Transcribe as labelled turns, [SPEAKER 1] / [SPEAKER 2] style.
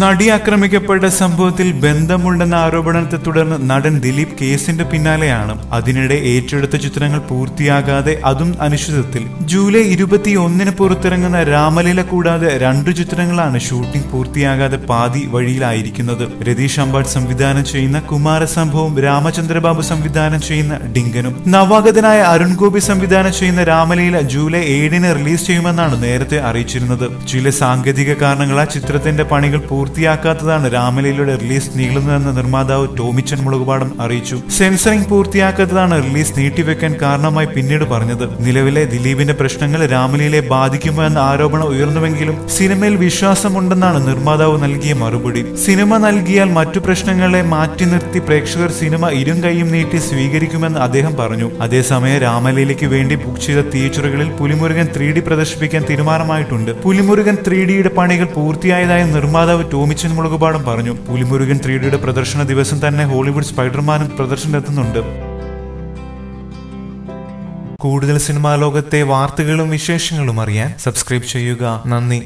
[SPEAKER 1] നടി ആക്രമിക്കപ്പെട്ട സംഭവത്തിൽ ബന്ധമുണ്ടെന്ന ആരോപണത്തെ തുടർന്ന് നടൻ ദിലീപ് കേസിന്റെ പിന്നാലെയാണ്. അതിനിടെ ഏറ്റെടുത്ത ചിത്രങ്ങൾ പൂർത്തിയാകാതെ അതും അനിശ്ചിതത്തിൽ. ജൂലൈ ഇരുപത്തി ഒന്നിന് പുറത്തിറങ്ങുന്ന രാമലീല കൂടാതെ രണ്ടു ചിത്രങ്ങളാണ് ഷൂട്ടിംഗ് പൂർത്തിയാകാതെ പാതി വഴിയിലായിരിക്കുന്നത്. രതീഷ് അമ്പാട് സംവിധാനം ചെയ്യുന്ന കുമാര സംഭവം രാമചന്ദ്രബാബു സംവിധാനം ചെയ്യുന്ന ഡിങ്കനും നവാഗതനായ അരുൺ ഗോപി സംവിധാനം ചെയ്യുന്ന രാമലീല ജൂലൈ ഏഴിന് റിലീസ് ചെയ്യുമെന്നാണ് നേരത്തെ അറിയിച്ചിരുന്നത്. ചില സാങ്കേതിക കാരണങ്ങളാൽ ചിത്രത്തിന്റെ പണികൾ പൂർത്തിയാക്കാത്തതാണ് രാമലീലയുടെ റിലീസ് നീളുന്നതെന്ന് നിർമ്മാതാവ് ടോമിച്ചൻ മുളകുപാടം അറിയിച്ചു. സെൻസറിംഗ് പൂർത്തിയാക്കാത്തതാണ് റിലീസ് നീട്ടിവെക്കാൻ കാരണമായി പിന്നീട് പറഞ്ഞത്. നിലവിലെ ദിലീപിന്റെ പ്രശ്നങ്ങൾ രാമലീലയെ ബാധിക്കുമോ എന്ന ആരോപണം ഉയർന്നുവെങ്കിലും സിനിമയിൽ വിശ്വാസമുണ്ടെന്നാണ് നിർമ്മാതാവ് നൽകിയ മറുപടി. സിനിമ നൽകിയാൽ മറ്റു പ്രശ്നങ്ങളെ മാറ്റി നിർത്തി പ്രേക്ഷകർ സിനിമ ഇരും കൈയും നീട്ടി സ്വീകരിക്കുമെന്ന് അദ്ദേഹം പറഞ്ഞു. അതേസമയം രാമലീലയ്ക്ക് വേണ്ടി ബുക്ക് ചെയ്ത തിയേറ്ററുകളിൽ പുലിമുരുകൻ ത്രീ പ്രദർശിപ്പിക്കാൻ തീരുമാനമായിട്ടുണ്ട്. പുലിമുരുകൻ ത്രീ ഡിയുടെ പണികൾ പൂർത്തിയായതായി നിർമ്മാതാവ് ടോമിച്ചൻ മുളകുപാടം പറഞ്ഞു പുലിമുരുകൻ ത്രീ ഡിയുടെ പ്രദർശന ദിവസം തന്നെ ഹോളിവുഡ് സ്പൈഡർമാനും പ്രദർശനത്തിനെത്തുന്നുണ്ട്. കൂടുതൽ സിനിമാ ലോകത്തെ വാർത്തകളും വിശേഷങ്ങളും അറിയാൻ സബ്സ്ക്രൈബ് ചെയ്യുക. നന്ദി.